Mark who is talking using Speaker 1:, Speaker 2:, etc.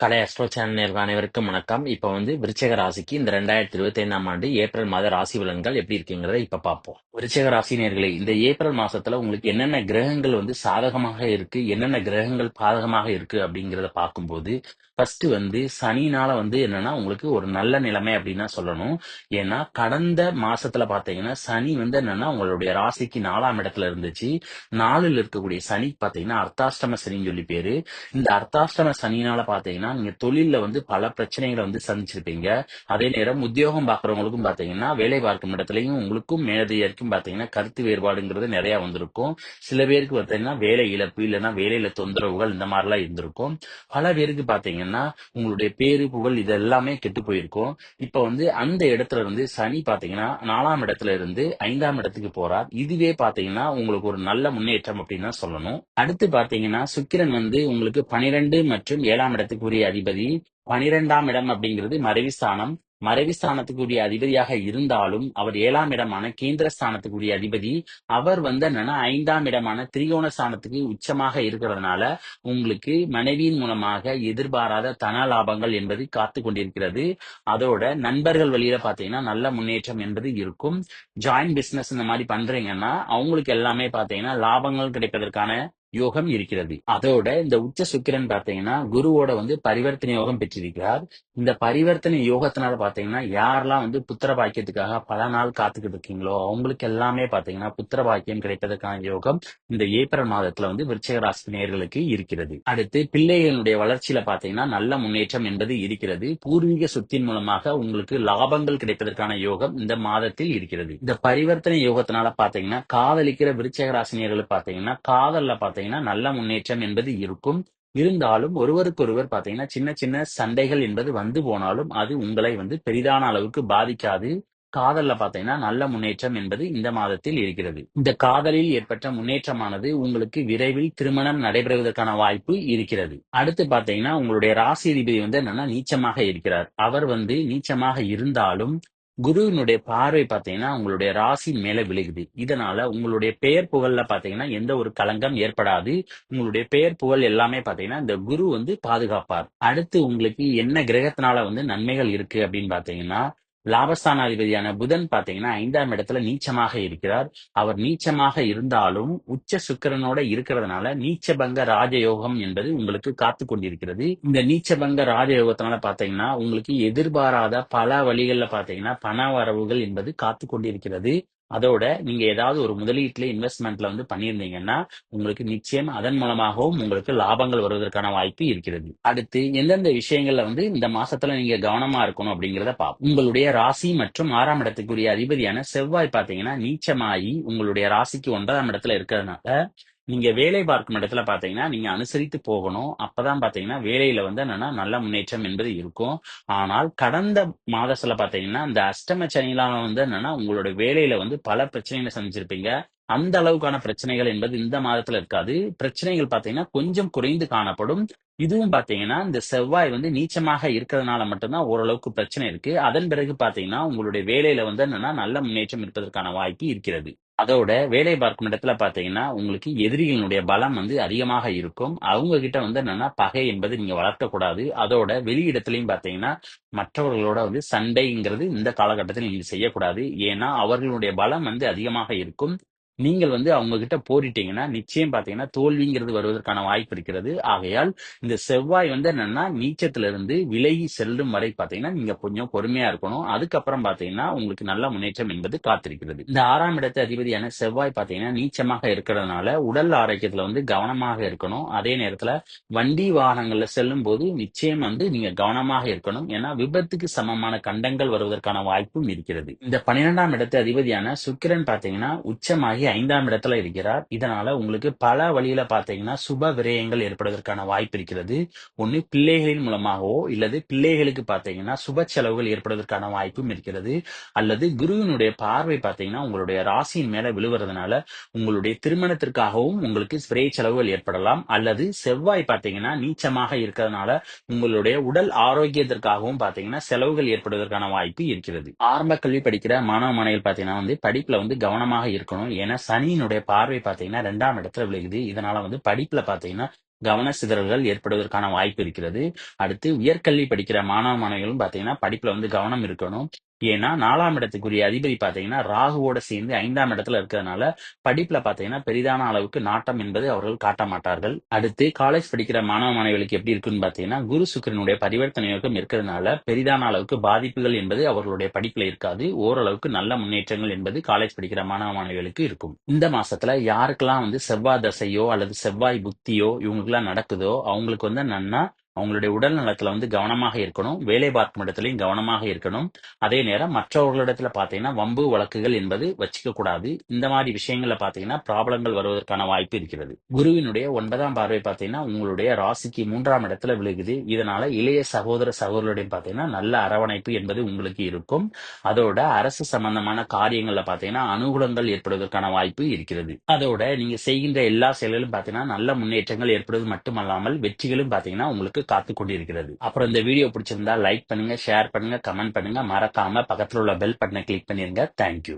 Speaker 1: கலை astro channel அனைவருக்கும் வணக்கம். இப்ப வந்து விருச்சக ராசிக்கு இந்த ரெண்டாயிரத்தி இருபத்தி ஐந்தாம் ஆண்டு ஏப்ரல் மாத ராசி பலன்கள் எப்படி இருக்குங்கிறத இப்ப பார்ப்போம். விருச்சக ராசி நேர்களை இந்த ஏப்ரல் மாசத்துல உங்களுக்கு என்னென்ன கிரகங்கள் வந்து சாதகமாக இருக்கு என்னென்ன கிரகங்கள் பாதகமாக இருக்கு அப்படிங்கிறத பார்க்கும்போது ஃபர்ஸ்ட் வந்து சனினால வந்து என்னன்னா உங்களுக்கு ஒரு நல்ல நிலைமை அப்படின்னா சொல்லணும். ஏன்னா கடந்த மாசத்துல பாத்தீங்கன்னா சனி வந்து என்னன்னா உங்களுடைய ராசிக்கு நாலாம் இடத்துல இருந்துச்சு. நாலுல இருக்கக்கூடிய சனி பாத்தீங்கன்னா அர்த்தாஷ்டம சனின்னு சொல்லி பேரு. இந்த அர்த்தாஷ்டம சனினால பாத்தீங்கன்னா நீங்க தொழில வந்து பல பிரச்சனைகளை வந்து சந்திச்சிருப்பீங்க. அதே நேரம் உத்தியோகம் பாக்குறவங்களுக்கும் பாத்தீங்கன்னா வேலை பார்க்கும் இடத்துலயும் உங்களுக்கும் மேலதிகாரிக்கும் பாத்தீங்கன்னா கருத்து வேறுபாடுங்கிறது நிறைய வந்திருக்கும். சில பேருக்கு பாத்தீங்கன்னா வேலை இழப்பு இல்லைன்னா வேலையில தொந்தரவுகள் இந்த மாதிரிலாம் இருந்திருக்கும். பல பேருக்கு பாத்தீங்கன்னா உங்களுடைய பேரு புகழ் இது எல்லாமே கெட்டு போயிருக்கும். இப்ப வந்து அந்த இடத்துல இருந்து சனி பாத்தீங்கன்னா நாலாம் இடத்துல இருந்து ஐந்தாம் இடத்துக்கு போறார். இதுவே பாத்தீங்கன்னா உங்களுக்கு ஒரு நல்ல முன்னேற்றம் அப்படின்னு தான் சொல்லணும். அடுத்து பாத்தீங்கன்னா சுக்கிரன் வந்து உங்களுக்கு பனிரெண்டு மற்றும் ஏழாம் இடத்துக்குரிய அதிபதி பனிரெண்டாம் இடம் அப்படிங்கிறது மறைவு ஸ்தானம். மறைவு ஸ்தானத்துக்குரிய அதிபதியாக இருந்தாலும் அவர் ஏழாம் இடமான கேந்திர ஸ்தானத்துக்குரிய அதிபதி. அவர் வந்து என்னன்னா ஐந்தாம் இடமான திரிகோண ஸ்தானத்துக்கு உச்சமாக இருக்கிறதுனால உங்களுக்கு மனைவியின் மூலமாக எதிர்பாராத தன லாபங்கள் என்பது காத்து கொண்டிருக்கிறது. அதோட நண்பர்கள் வழியில பாத்தீங்கன்னா நல்ல முன்னேற்றம் என்பது இருக்கும். ஜாயிண்ட் பிசினஸ் இந்த மாதிரி பண்றீங்கன்னா அவங்களுக்கு எல்லாமே பாத்தீங்கன்னா லாபங்கள் கிடைப்பதற்கான யோகம் இருக்கிறது. அதோட இந்த உச்ச சுக்கிரன் பாத்தீங்கன்னா குருவோட வந்து பரிவர்த்தனை யோகம் பெற்றிருக்கிறார். இந்த பரிவர்த்தனை யோகத்தினால பாத்தீங்கன்னா யாரெல்லாம் வந்து புத்திர பாக்கியத்துக்காக பல நாள் காத்துக்கிட்டு இருக்கீங்களோ அவங்களுக்கு எல்லாமே பாத்தீங்கன்னா புத்திர பாக்கியம் கிடைப்பதற்கான யோகம் இந்த ஏப்ரல் மாதத்துல வந்து விருச்சகராசி நேர்களுக்கு இருக்கிறது. அடுத்து பிள்ளைகளுடைய வளர்ச்சியில பாத்தீங்கன்னா நல்ல முன்னேற்றம் என்பது இருக்கிறது. பூர்வீக சொத்தின் மூலமாக உங்களுக்கு லாபங்கள் கிடைப்பதற்கான யோகம் இந்த மாதத்தில் இருக்கிறது. இந்த பரிவர்த்தனை யோகத்தினால பாத்தீங்கன்னா காதலிக்கிற விருச்சகராசினியர்கள் பாத்தீங்கன்னா காதல்ல பாத்தீங்கன்னா பாத்தீங்கன்னா நல்ல முன்னேற்றம் என்பது இருக்கும். இருந்தாலும் ஒருவருக்கொருவர் பாத்தீங்கன்னா சின்ன சின்ன சண்டைகள் என்பது வந்து போனாலும் அது உங்களை வந்து பெரிதான அளவுக்கு பாதிக்காது. காதல்ல பாத்தீங்கன்னா நல்ல முன்னேற்றம் என்பது இந்த மாதத்தில் இருக்கிறது. இந்த காதலில் ஏற்பட்ட முன்னேற்றமானது உங்களுக்கு விரைவில் திருமணம் நடைபெறுவதற்கான வாய்ப்பு இருக்கிறது. அடுத்து பாத்தீங்கன்னா உங்களுடைய ராசி அதிபதி வந்து என்னன்னா நீச்சமாக இருக்கிறார். அவர் வந்து நீச்சமாக இருந்தாலும் குருவினுடைய பார்வை பாத்தீங்கன்னா உங்களுடைய ராசி மேல விழுகுது. இதனால உங்களுடைய பெயர் புகழ்ல பாத்தீங்கன்னா எந்த ஒரு களங்கம் ஏற்படாது. உங்களுடைய பெயர் புகழ் எல்லாமே பாத்தீங்கன்னா இந்த குரு வந்து பாதுகாப்பார். அடுத்து உங்களுக்கு என்ன கிரகத்தினால வந்து நன்மைகள் இருக்கு அப்படின்னு பாத்தீங்கன்னா லாபஸ்தானாதிபதியான புதன் பாத்தீங்கன்னா ஐந்தாம் இடத்துல நீச்சமாக இருக்கிறார். அவர் நீச்சமாக இருந்தாலும் உச்ச சுக்கிரனோட இருக்கிறதுனால நீச்சபங்க ராஜயோகம் என்பது உங்களுக்கு காத்து கொண்டிருக்கிறது. இந்த நீச்சபங்க ராஜயோகத்தினால பாத்தீங்கன்னா உங்களுக்கு எதிர்பாராத பல வழிகள்ல பாத்தீங்கன்னா பண வரவுகள் என்பது காத்து கொண்டிருக்கிறது. அதோட நீங்க ஏதாவது ஒரு முதலீட்டுல இன்வெஸ்ட்மெண்ட்ல வந்து பண்ணியிருந்தீங்கன்னா உங்களுக்கு நிச்சயம் அதன் மூலமாகவும் உங்களுக்கு லாபங்கள் வருவதற்கான வாய்ப்பு இருக்கிறது. அடுத்து எந்தெந்த விஷயங்கள்ல வந்து இந்த மாசத்துல நீங்க கவனமா இருக்கணும் அப்படிங்கறத பார்ப்போம் உங்களுடைய ராசி மற்றும் ஆறாம் இடத்துக்குரிய அதிபதியான செவ்வாய் பாத்தீங்கன்னா நீச்சமாயி உங்களுடைய ராசிக்கு ஒன்பதாம் இடத்துல இருக்கிறதுனால நீங்க வேலை பார்க்கும் இடத்துல பாத்தீங்கன்னா நீங்க அனுசரித்து போகணும். அப்பதான் பாத்தீங்கன்னா வேலையில வந்து என்னன்னா நல்ல முன்னேற்றம் என்பது இருக்கும். ஆனால் கடந்த மாதத்துல பாத்தீங்கன்னா இந்த அஷ்டம சனியிலான வந்து என்னன்னா உங்களோட வேலையில வந்து பல பிரச்சனைகளை சந்திச்சிருப்பீங்க. அந்த அளவுக்கான பிரச்சனைகள் என்பது இந்த மாதத்துல இருக்காது. பிரச்சனைகள் பாத்தீங்கன்னா கொஞ்சம் குறைந்து காணப்படும். இதுவும் பாத்தீங்கன்னா இந்த செவ்வாய் வந்து நீச்சமாக இருக்கிறதுனால மட்டும்தான் ஓரளவுக்கு பிரச்சனை இருக்கு. அதன் பிறகு பாத்தீங்கன்னா உங்களுடைய வேலையில வந்து என்னன்னா நல்ல முன்னேற்றம் இருப்பதற்கான வாய்ப்பு இருக்கிறது. அதோட வேலை பார்க்கும் இடத்துல பாத்தீங்கன்னா உங்களுக்கு எதிரிகளினுடைய பலம் வந்து அதிகமாக இருக்கும். அவங்க கிட்ட வந்து என்னன்னா பகை என்பது நீங்க வளர்க்கக்கூடாது. அதோட வெளியிடத்திலையும் பாத்தீங்கன்னா மற்றவர்களோட வந்து சண்டைங்கிறது இந்த காலகட்டத்தில் நீங்க செய்யக்கூடாது. ஏன்னா அவர்களுடைய பலம் வந்து அதிகமாக இருக்கும். நீங்கள் வந்து அவங்க கிட்ட போரிட்டீங்கன்னா நிச்சயம் பாத்தீங்கன்னா தோல்விங்கிறது வருவதற்கான வாய்ப்பு இருக்கிறது. ஆகையால் இந்த செவ்வாய் வந்து என்னன்னா நீச்சத்துல இருந்து விலகி செல்லும் வரை பாத்தீங்கன்னா நீங்க கொஞ்சம் பொறுமையா இருக்கணும். அதுக்கப்புறம் பாத்தீங்கன்னா உங்களுக்கு நல்ல முன்னேற்றம் என்பது காத்திருக்கிறது. இந்த ஆறாம் இடத்து அதிபதியான செவ்வாய் பாத்தீங்கன்னா நீச்சமாக இருக்கிறதுனால உடல் ஆரோக்கியத்துல வந்து கவனமாக இருக்கணும். அதே நேரத்துல வண்டி வாகனங்கள்ல செல்லும் போது நிச்சயம் வந்து நீங்க கவனமாக இருக்கணும். ஏன்னா விபத்துக்கு சமமான கண்டங்கள் வருவதற்கான வாய்ப்பும் இருக்கிறது. இந்த பன்னிரெண்டாம் இடத்து அதிபதியான சுக்கிரன் பாத்தீங்கன்னா உச்சமாகி ஐந்தாம் இடத்துல இருக்கிறார். இதனால உங்களுக்கு பல வழியில பாத்தீங்கன்னா சுப விரயங்கள் ஏற்படுவதற்கான வாய்ப்பு இருக்கிறது. ஒண்ணு பிள்ளைகளின் மூலமாகவோ இல்லது பிள்ளைகளுக்கு பாத்தீங்கன்னா சுப செலவுகள் ஏற்படுவதற்கான வாய்ப்பும் இருக்கிறது. அல்லது குருவினுடைய பார்வை பாத்தீங்கன்னா உங்களுடைய ராசியின் மேல விழுவறதுனால உங்களுடைய திருமணத்திற்காகவும் உங்களுக்கு விரை செலவுகள் ஏற்படலாம். அல்லது செவ்வாய் பாத்தீங்கன்னா நீச்சமாக இருக்கிறதுனால உங்களுடைய உடல் ஆரோக்கியத்திற்காகவும் பாத்தீங்கன்னா செலவுகள் ஏற்படுவதற்கான வாய்ப்பு இருக்கிறது. ஆரம்ப கல்வி படிக்கிற மாணவ மாணவிகள் பாத்தீங்கன்னா வந்து படிப்புல வந்து கவனமாக இருக்கணும். ஏன்னா சனியினுடைய பார்வை பாத்தீங்கன்னா ரெண்டாம் இடத்துல விழுகுது. இதனால வந்து படிப்புல பாத்தீங்கன்னா கவன சிதறல்கள் ஏற்படுவதற்கான வாய்ப்பு இருக்கிறது. அடுத்து உயர்கல்வி படிக்கிற மாணவ மாணவிகளும் பாத்தீங்கன்னா படிப்புல வந்து கவனம் இருக்கணும். ஏன்னா நாலாம் இடத்துக்குரிய அதிபதி பாத்தீங்கன்னா ராகுவோட சேர்ந்து ஐந்தாம் இடத்துல இருக்கிறதுனால படிப்புல பாத்தீங்கன்னா பெரிதான அளவுக்கு நாட்டம் என்பது அவர்கள் காட்ட மாட்டார்கள். அடுத்து காலேஜ் படிக்கிற மாணவ மாணவிகளுக்கு எப்படி இருக்குன்னு பாத்தீங்கன்னா குரு சுக்கரனுடைய பரிவர்த்தனை யோகம் இருக்கிறதுனால பெரிதான அளவுக்கு பாதிப்புகள் என்பது அவர்களுடைய படிப்புல இருக்காது. ஓரளவுக்கு நல்ல முன்னேற்றங்கள் என்பது காலேஜ் படிக்கிற மாணவ மாணவிகளுக்கு இருக்கும். இந்த மாசத்துல யாருக்கெல்லாம் வந்து செவ்வாய் தசையோ அல்லது செவ்வாய் புத்தியோ இவங்களுக்குலாம் நடக்குதோ அவங்களுக்கு வந்து நன்னா அவங்களுடைய உடல் நலத்துல வந்து கவனமாக இருக்கணும். வேலை பார்க்கும் இடத்துலையும் கவனமாக இருக்கணும். அதே நேரம் மற்றவர்களிடத்துல பாத்தீங்கன்னா வம்பு வழக்குகள் என்பது வச்சுக்க கூடாது. இந்த மாதிரி விஷயங்கள்ல பாத்தீங்கன்னா ப்ராப்ளங்கள் வருவதற்கான வாய்ப்பு இருக்கிறது. குருவினுடைய ஒன்பதாம் பார்வை பாத்தீங்கன்னா உங்களுடைய ராசிக்கு மூன்றாம் இடத்துல விழுகுது. இதனால இளைய சகோதர சகோதரருடைய பாத்தீங்கன்னா நல்ல அரவணைப்பு என்பது உங்களுக்கு இருக்கும். அதோட அரசு சம்பந்தமான காரியங்கள்ல பாத்தீங்கன்னா அனுகூலங்கள் ஏற்படுவதற்கான வாய்ப்பு இருக்கிறது. அதோட நீங்க செய்கின்ற எல்லா செயல்களும் பாத்தீங்கன்னா நல்ல முன்னேற்றங்கள் ஏற்படுவது மட்டுமல்லாமல் வெற்றிகளும் பாத்தீங்கன்னா உங்களுக்கு காத்து கொண்டிருக்கிறது அப்புறம் இந்த வீடியோ பிடிச்சிருந்தா லைக் பண்ணுங்க ஷேர் பண்ணுங்க கமெண்ட் பண்ணுங்க. மறக்காம பக்கத்துல உள்ள பெல் பட்டனை கிளிக் பண்ணிருங்க. தேங்க்யூ